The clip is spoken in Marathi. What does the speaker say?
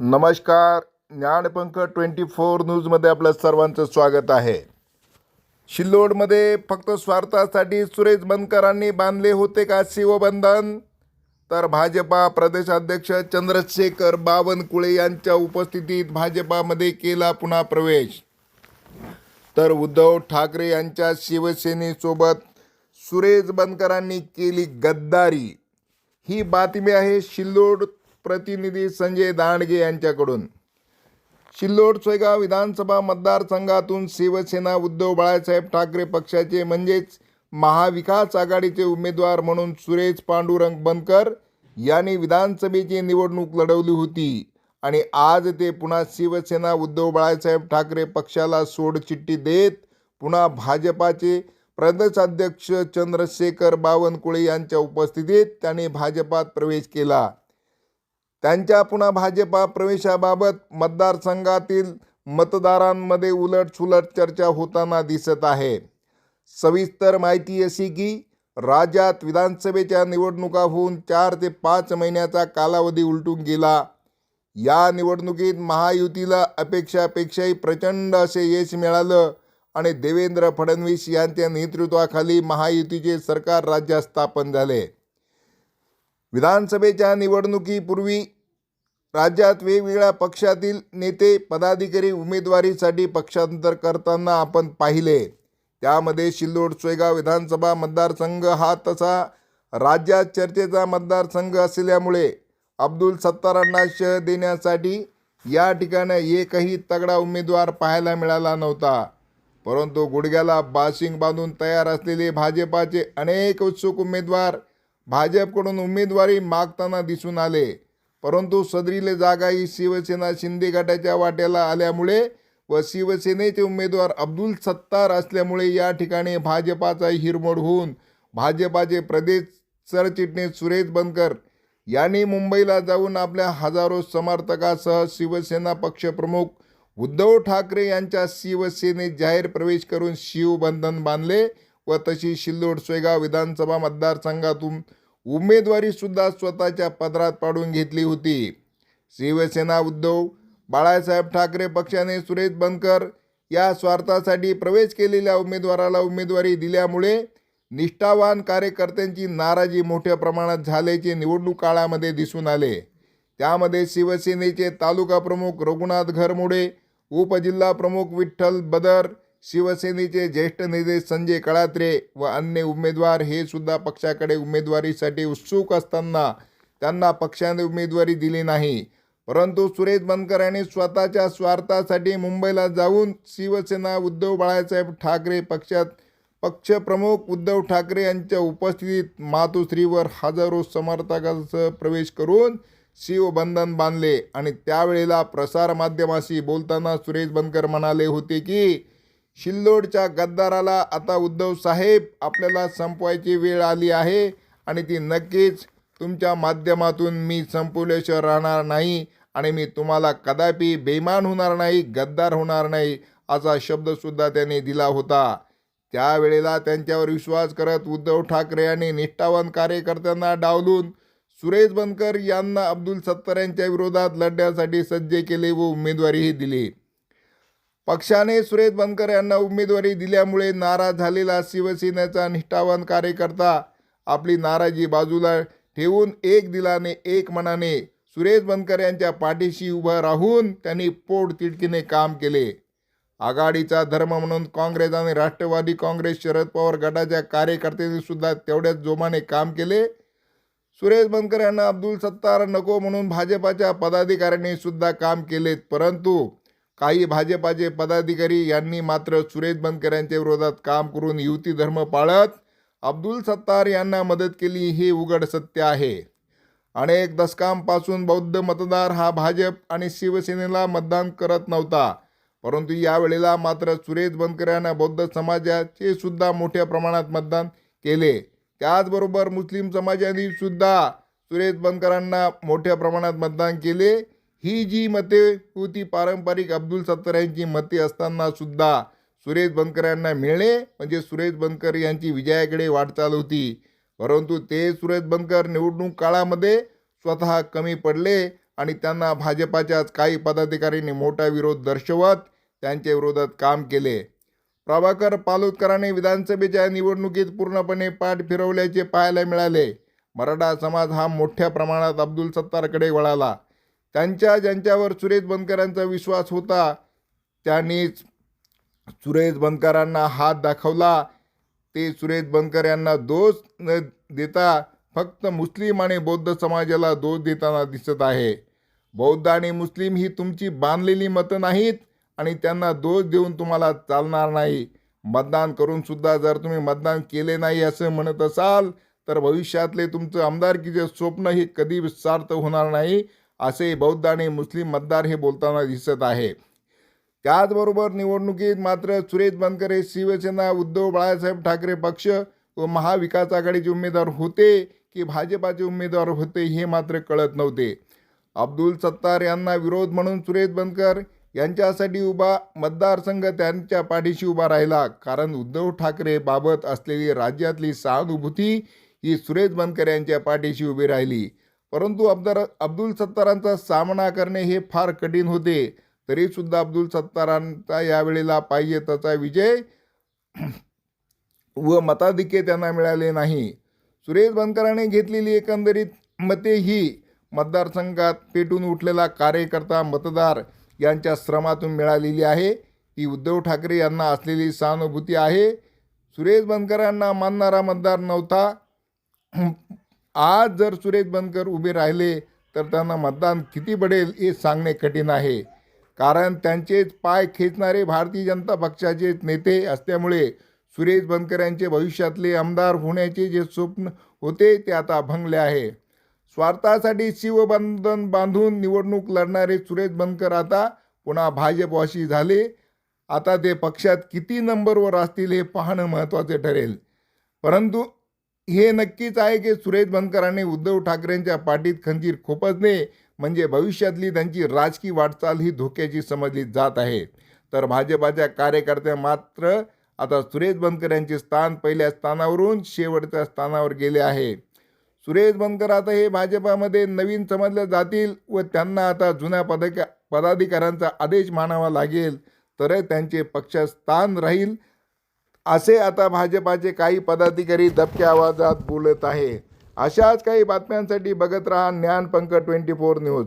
नमस्कार ज्ञानपंख ट्वेंटी फोर न्यूजमध्ये आपलं सर्वांचं स्वागत आहे. शिल्लोडमध्ये फक्त स्वार्थासाठी सुरेश बनकरांनी बांधले होते का शिवबंधन? तर भाजपा प्रदेशाध्यक्ष चंद्रशेखर बावनकुळे यांच्या उपस्थितीत भाजपामध्ये केला पुन्हा प्रवेश. तर उद्धव ठाकरे यांच्या शिवसेनेसोबत सुरेश बनकरांनी केली गद्दारी. ही बातमी आहे शिल्लोड प्रतिनिधी संजय दांडगे यांच्याकडून. शिल्लोड सोयगाव विधानसभा मतदारसंघातून शिवसेना उद्धव बाळासाहेब ठाकरे पक्षाचे म्हणजेच महाविकास आघाडीचे उमेदवार म्हणून सुरेश पांडुरंग बनकर यांनी विधानसभेची निवडणूक लढवली होती. आणि आज ते पुन्हा शिवसेना उद्धव बाळासाहेब ठाकरे पक्षाला सोडचिठ्ठी देत पुन्हा भाजपाचे प्रदेशाध्यक्ष चंद्रशेखर बावनकुळे यांच्या उपस्थितीत त्यांनी भाजपात प्रवेश केला. त्यांच्या पुन्हा भाजपा प्रवेशाबाबत मतदारसंघातील मतदारांमध्ये उलटसुलट चर्चा होताना दिसत आहे. सविस्तर माहिती अशी की राज्यात विधानसभेच्या निवडणुका होऊन चार ते पाच महिन्याचा कालावधी उलटून गेला. या निवडणुकीत महायुतीला अपेक्षापेक्षाही प्रचंड असे यश मिळालं आणि देवेंद्र फडणवीस यांच्या नेतृत्वाखाली महायुतीचे सरकार राज्यात स्थापन झाले. विधानसभेच्या निवडणुकीपूर्वी राज्यात वेगवेगळ्या पक्षातील नेते पदाधिकारी उमेदवारीसाठी पक्षांतर करताना आपण पाहिले. त्यामध्ये शिल्लोड सोयगाव विधानसभा मतदारसंघ हा तसा राज्यात चर्चेचा मतदारसंघ असल्यामुळे अब्दुल सत्तारांना शह देण्यासाठी या ठिकाणी एकही तगडा उमेदवार पाहायला मिळाला नव्हता. परंतु गुडघ्याला बाशिंग बांधून तयार असलेले भाजपाचे अनेक उत्सुक उमेदवार भाजपकडून उमेदवारी मागताना दिसून आले. परंतु सदरीले जागा ही शिवसेना शिंदे गटाच्या वाट्याला आल्यामुळे व शिवसेनेचे उमेदवार अब्दुल सत्तार असल्यामुळे या ठिकाणी भाजपाचा हिरमोड होऊन भाजपाचे प्रदेश सरचिटणीस सुरेश बनकर यांनी मुंबईला जाऊन आपल्या हजारो समर्थकासह शिवसेना पक्षप्रमुख उद्धव ठाकरे यांच्या शिवसेनेत जाहीर प्रवेश करून शिवबंधन बांधले. व तशी शिल्लोड सोयगाव विधानसभा मतदारसंघातून उमेदवारीसुद्धा स्वतःच्या पदरात पाडून घेतली होती. शिवसेना उद्धव बाळासाहेब ठाकरे पक्षाने सुरेश बनकर या स्वार्थासाठी प्रवेश केलेल्या उमेदवाराला उमेदवारी दिल्यामुळे निष्ठावान कार्यकर्त्यांची नाराजी मोठ्या प्रमाणात झाल्याचे निवडणूक काळामध्ये दिसून आले. त्यामध्ये शिवसेनेचे तालुका प्रमुख रघुनाथ घरमुडे उपजिल्हा प्रमुख विठ्ठल बदर शिवसेनेचे ज्येष्ठ नेते संजय कळात्रे व अन्य उमेदवार हे सुद्धा पक्षाकडे उमेदवारीसाठी उत्सुक असताना त्यांना पक्षाने उमेदवारी दिली नाही. परंतु सुरेश बनकर यांनी स्वतःच्या स्वार्थासाठी मुंबईला जाऊन शिवसेना उद्धव बाळासाहेब ठाकरे पक्षात पक्षप्रमुख उद्धव ठाकरे यांच्या उपस्थितीत मातोश्रीवर हजारो समर्थकांसह प्रवेश करून शिवबंधन बांधले. आणि त्यावेळेला प्रसारमाध्यमाशी बोलताना सुरेश बनकर म्हणाले होते की शिल्लोडच्या गद्दाराला आता उद्धव साहेब आपल्याला संपवायची वेळ आली आहे आणि ती नक्कीच तुमच्या माध्यमातून मी संपवल्याशिवाय राहणार नाही आणि मी तुम्हाला कदापि बेमान होणार नाही गद्दार होणार नाही असा शब्दसुद्धा त्यांनी दिला होता. त्यावेळेला त्यांच्यावर विश्वास करत उद्धव ठाकरे यांनी निष्ठावान कार्यकर्त्यांना डावलून सुरेश बनकर यांना अब्दुल सत्तार यांच्या विरोधात लढण्यासाठी सज्ज केले व उमेदवारीही दिली. पक्षाने सुरेश बनकर यांना उमेदवारी दिल्यामुळे नाराज झालेला शिवसेनेचा निष्ठावान कार्यकर्ता आपली नाराजी बाजूला ठेवून एक दिलाने एक मनाने सुरेश बनकर यांच्या पाठीशी उभं राहून त्यांनी पोट तिडकीने काम केले. आघाडीचा धर्म म्हणून काँग्रेस आणि राष्ट्रवादी काँग्रेस शरद पवार गटाच्या कार्यकर्त्यांनी सुद्धा तेवढ्याच जोमाने काम केले. सुरेश बनकर यांना अब्दुल सत्तार नको म्हणून भाजपाच्या पदाधिकाऱ्यांनी सुद्धा काम केलेत परंतु काही भाजपाचे पदाधिकारी यांनी मात्र सुरेश बनकरांच्या विरोधात काम करून युती धर्म पाळत अब्दुल सत्तार यांना मदत केली हे उघड सत्य आहे. अनेक दशकांपासून बौद्ध मतदार हा भाजप आणि शिवसेनेला मतदान करत नव्हता परंतु यावेळेला मात्र सुरेश बनकर यांना बौद्ध समाजाचे सुद्धा मोठ्या प्रमाणात मतदान केले. त्याचबरोबर मुस्लिम समाजाने सुद्धा सुरेश बनकरांना मोठ्या प्रमाणात मतदान केले. ही जी मते होती पारंपरिक अब्दुल सत्तार यांची मते असताना सुद्धा सुरेश बनकर यांना मिळणे म्हणजे सुरेश बनकर यांची विजयाकडे वाटचाल होती. परंतु ते सुरेश बनकर निवडणूक काळामध्ये स्वतः कमी पडले आणि त्यांना भाजपाच्याच काही पदाधिकाऱ्यांनी मोठा विरोध दर्शवत त्यांच्या विरोधात काम केले. प्रभाकर पालोदकरांनी विधानसभेच्या निवडणुकीत पूर्णपणे पाठ फिरवल्याचे पाहायला मिळाले. मराठा समाज हा मोठ्या प्रमाणात अब्दुल सत्तारकडे वळाला. त्यांच्या ज्यांच्यावर सुरेश बनकरांचा विश्वास होता त्यांनीच सुरेश बनकरांना हात दाखवला. ते सुरेश बनकर यांना दोष न देता फक्त मुस्लिम आणि बौद्ध समाजाला दोष देताना दिसत आहे. बौद्ध आणि मुस्लिम ही तुमची बांधलेली मतं नाहीत आणि त्यांना दोष देऊन तुम्हाला चालणार नाही. मतदान करूनसुद्धा जर तुम्ही मतदान केले नाही असं म्हणत असाल तर भविष्यातले तुमचं आमदारकीचे स्वप्न हे कधी सार्थ होणार नाही. असे बौद्ध आणि मुस्लिम मतदार हे बोलताना दिसत आहे. त्याचबरोबर निवडणुकीत मात्र सुरेश बनकर हे शिवसेना उद्धव बाळासाहेब ठाकरे पक्ष व महाविकास आघाडीचे उमेदवार होते की भाजपाचे उमेदवार होते हे मात्र कळत नव्हते. अब्दुल सत्तार यांना विरोध म्हणून सुरेश बनकर यांच्यासाठी उभा मतदारसंघ त्यांच्या पाठीशी उभा राहिला. कारण उद्धव ठाकरे बाबत असलेली राज्यातली सहानुभूती ही सुरेश बनकर यांच्या पाठीशी उभी राहिली. परंतु अब्दर अब्दुल सत्तारांचा सामना करणे हे फार कठीण होते. तरीसुद्धा अब्दुल सत्तारांचा यावेळेला पाहिजे तसा विजय व मताधिक्य त्यांना मिळाले नाही. सुरेश बनकरांनी घेतलेली एकंदरीत मते ही मतदारसंघात पेटून उठलेला कार्यकर्ता मतदार यांच्या श्रमातून मिळालेली आहे. ती उद्धव ठाकरे यांना असलेली सहानुभूती आहे. सुरेश बनकरांना मानणारा मतदार नव्हता. आज जर सुरेश बनकर उभे राहिले तर त्यांना मतदान किती पडेल हे सांगणे कठीण आहे. कारण त्यांचेच पाय खेचणारे भारतीय जनता पक्षाचे नेते असल्यामुळे सुरेश बनकर यांचे भविष्यातले आमदार होण्याचे जे स्वप्न होते ते आता भंगले आहे. स्वार्थासाठी शिवबंधन बांधून निवडणूक लढणारे सुरेश बनकर आता पुन्हा भाजपवाशी झाले. आता ते पक्षात किती नंबरवर असतील हे पाहणं महत्त्वाचे ठरेल. परंतु हे नक्कीच आहे की सुरेश बनकरांनी उद्धव ठाकरेंच्या पाठीत खंजीर खोपसणे म्हणजे भविष्यातली त्यांची राजकीय वाटचाल ही धोक्याची समजली जात आहे. तर भाजपाच्या कार्यकर्त्या मात्र आता सुरेश बनकर यांचे स्थान पहिल्या स्थानावरून शेवटच्या स्थानावर गेले आहे. सुरेश बनकर आता हे भाजपामध्ये नवीन समजले जातील व त्यांना आता जुन्या पदक पदाधिकाऱ्यांचा आदेश मानावा लागेल तर त्यांचे पक्षात स्थान राहील असे आता भाजपाचे काही पदाधिकारी दबक्या आवाजात बोलत आहे अशाच काही बातम्यांसाठी बघत राहा ज्ञानपंक ट्वेंटी फोर न्यूज.